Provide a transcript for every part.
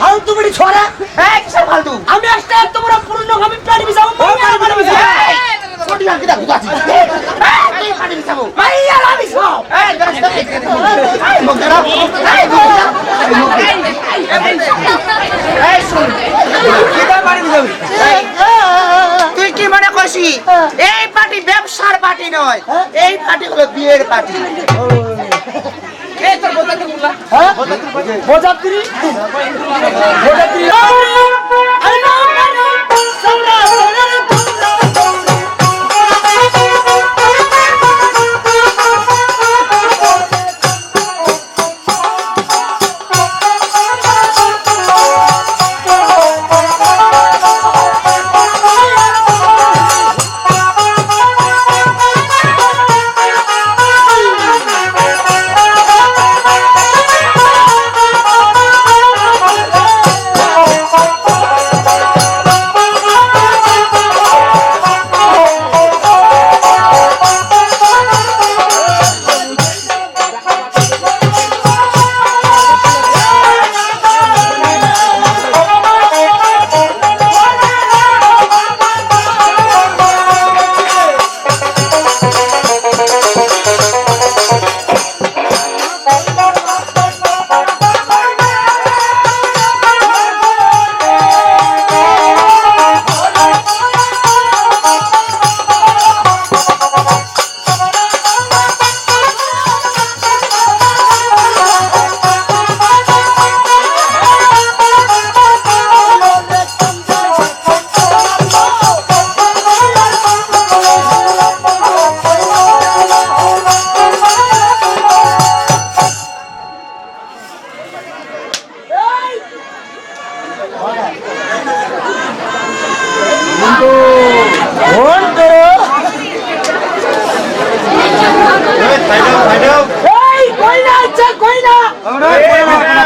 ফালতু বেটি ছড়া এই কিসের ফালতু আমি একটা এত বড় পূর্ণ আমি প্যান্ট বিছাবো মাইয়া পানি বিছাবো কোটি আর কিটা গুগাছি এই পানি বিছাবো মাইয়া না বিছাবো এই এই মুখ ধরো এই মুখ ধরো এই শুন কিটা পানি বিছাবি কি এই পার্টি ব্যবসার পার্টি নয় এই পার্টি হলো বিয়ের পার্টি। এই তোর বোঝাতে হ্যাঁ?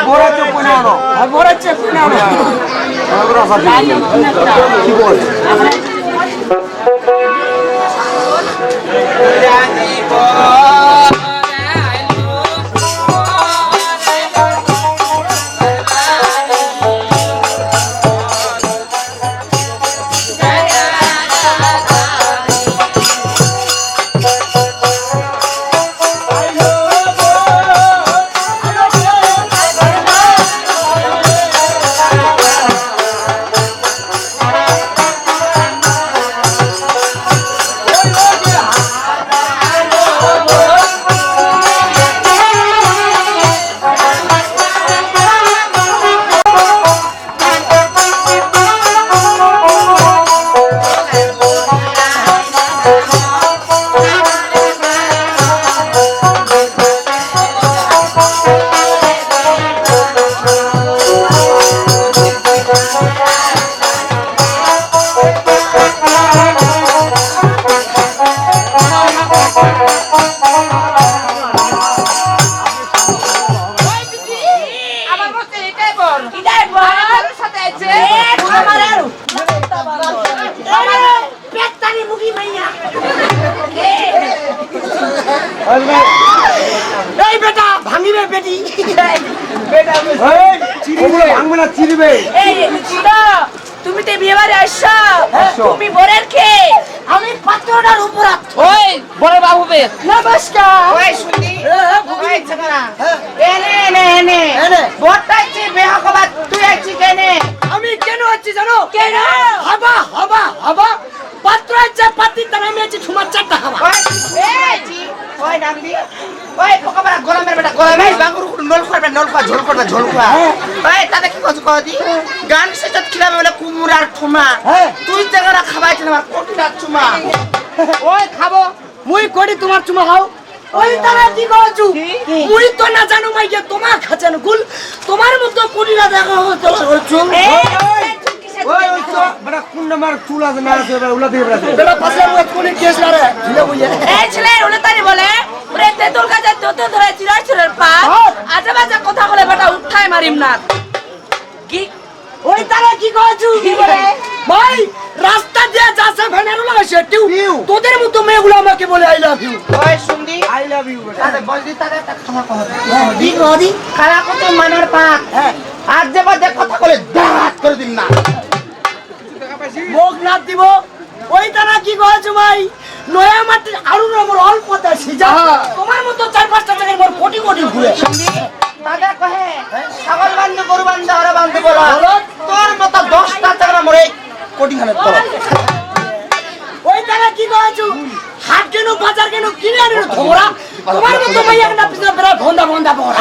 বড় চোখ কোনে আনো আর বড় চেক কইনা কি বল এই বেটা ভাঙিবে বেটি। চিরিবে ভাঙবে না চিরিবে এই শোনো তুমি তো বিয়ে বাড়ি আসছো? তুমি বরের কে আমি পাত্রটার উপর ওই বড় বাবু বে নমস্কার। ওই শুনি। ওই ছেলেরা এনে এনে এনে। এনে। বড়টা আইছে বেহা কবা তুই আইছি কেনে আমি কেন আছি জানো? কেন? হাবা হাবা হাবা। পাত্র আছে পাতি তার আমি আছি ঠুমার চারটা হাবা। ওই এই ওই নাম দি ওই পোকাবারা গোলামের বেটা গোলামে বাঙ্গুর নল করবে নল করা ঝোল করবে ঝোল করা ওই তাতে কি কছ কদি গান সেজত খিলাবে বলে কুমুর আর ঠুমা হ্যাঁ। তুই জায়গা খাবাইছিস আমার কোটি না চুমা। ওই খাব মুই করি তোমার চুমা খাও। ওই তারা কি করছু? মুই তো না জানো মাইকে তোমার খাচানো গুল তোমার মতো কোটি না দেখা হতো করছু ওই ওই তো বড় কুন্ড মার চুল আছে না আছে উলা দিয়ে বেড়াতে পাশে মুই কোনি কেস না রে ঝিলে বুঝে এই ছেলে ওলে তাই বলে তেতুল গাছে তো ধরে চিরাই চিরার পা আজে বাজে কথা বলে বেটা উঠাই মারিম না। কি? ওই তারা কি করছু কি বলে? ভাই রাস্তা দিয়ে যাচ্ছে ফেনারও লাগাইছে টিউ। তোদের মতো মেয়েগুলো আমাকে বলে আই লাভ ইউ ওই শুনদি। আই লাভ ইউ বেটা। তাদের বলদি তাদের একটা খানা কহ দি। গদি খালা কত মানার পাক? আজ যে বাদে কথা বলে দাঁত করে দিন না। মুখ না দিব। ওই তারা কি কয়েছে ভাই? নয়া মাটির আলু নম্বর অল্প দেয় সিজা তোমার মতো চার পাঁচটা টাকার মোর কোটি কোটি ঘুরে তাদের কহে ছাগল বান্ধব গরু বান্ধব আরও বান্ধব বলো। তোর মতো দশটা চাকরা মরে কোটি খানের তো ওই তারা কি কয়েছো? হাট কেন বাজার কেন কিনে আনি তোমরা তোমার মতো মাইয়া একটা পিছনে বেড়া ভন্দা ভন্দা পড়া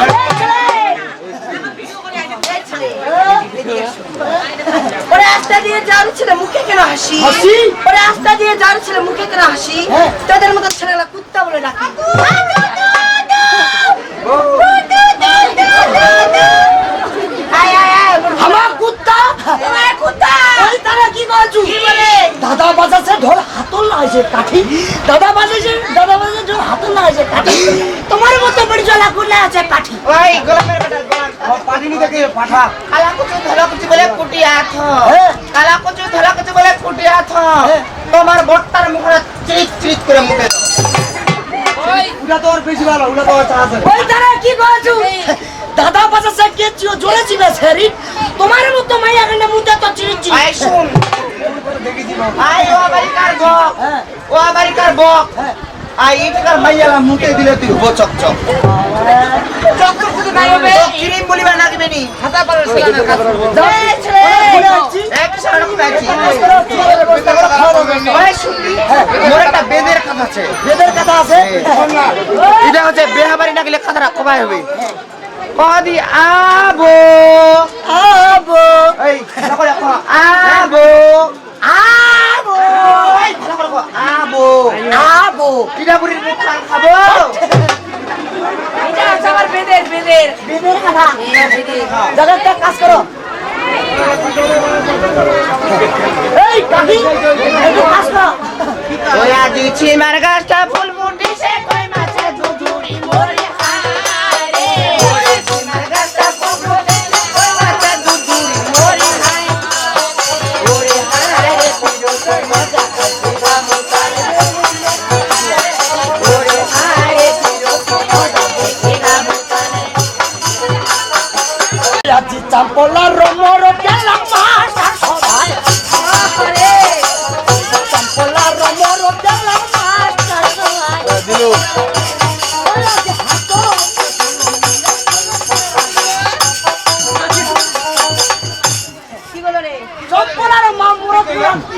ওরে আস্তা দিয়ে যার ছেলে মুখে কেন হাসি? হাসি? ওরে আস্তা দিয়ে যার ছেলে মুখে কেন হাসি? হ্যাঁ। তোদের মতো ছেলেরা কুত্তা বলে ডাকি। আয় আয় আয় আমার কুত্তা? আমার কুত্তা! তারা কি কয়েছো কি বলে? দাদা বাজাচ্ছে ঢোল হাতল লাগাইছে কাঠি। দাদা বাজাইছে দাদা বাজাচ্ছে ঢোল হাতল লাগাইছে কাঠি। তোমার মতো বড়ি জলা কুলা আছে কাঠি। ওই গোলামের বেটা। তোমার বট্টার মুখে চিট চিট করে মুখে দাও। তো আর বেশি ভালো উলা তো আর চা ওই তারা কি দাদা বাজাচ্ছে কে চিও জোরে চিবে সেরি? তোমার মতো মাইয়া মুতে তো চিরিছি আয় শুন। দেখেছি আয় ও আবারিকার বক? হ্যাঁ। ও বক? হ্যাঁ। ইটকার মাইয়ালা মুখে দিলে তুই হব চক চক চক্কর শুধু নাই হবে নি খাতা পারে সেলানা কাজ। এই ছেলে! বলে আছি এক সারা কুবাইছি খাওয়া দাওয়া ওই শুনলি? মোর একটা বেদের কথা আছে। বেদের কথা আছে? এটা হচ্ছে বেহাবারি না গেলে কথাটা কবাই হবে। কদি আবো! আবো! এই আবো! আবো! আবো! আবো! পিঠাপুরির মুখ খাব। আমার বেদের বেদের বেদের কথা দাদা একটা কাজ করো। এই কাকি একটু কাজ করো। ওয়া দিছি মার গাছটা ফুল মুটি সে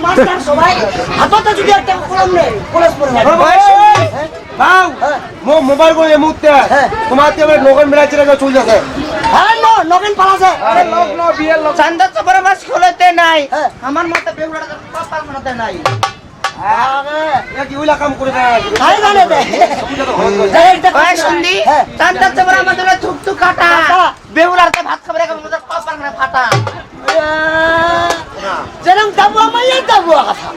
মাস্টার সবাই যদি একটা কলম নেই কলেজ পড়ে বাউ মো মোবাইল করে মুতে হ্যাঁ। তোমার তে চল যাচ্ছে হ্যাঁ নো নগেন পালাছে আরে লোক নো বিয়ের লোক। চান্দা চবর মাছ খোলতে নাই। হ্যাঁ। আমার মতে বেহুড়া মনতে নাই। কাটা। কাটা। ভাত খাবার ফাটা। যেরকম দাবু আমায় দাবু কথা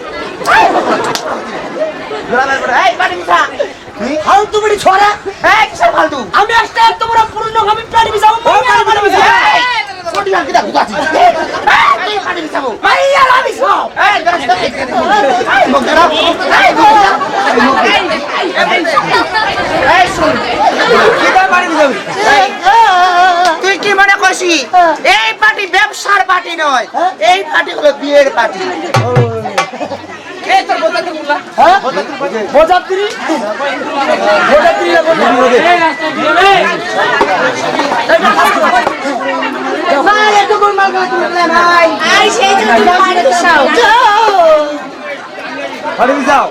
ফালতু বড়ি ছড়া ফালতু আমি আসতে তোমরা পুরনো আমি প্রাণী মিঠাবো মাইয়া আমি সব এই দরস এই মগরা এই মগরা এই শুন কিটা বাড়ি যাবে তুই কি মনে করছি এই পার্টি ব্যবসার পার্টি নয় এই পার্টি হলো বিয়ের পার্টি হ্যাঁ? যাও।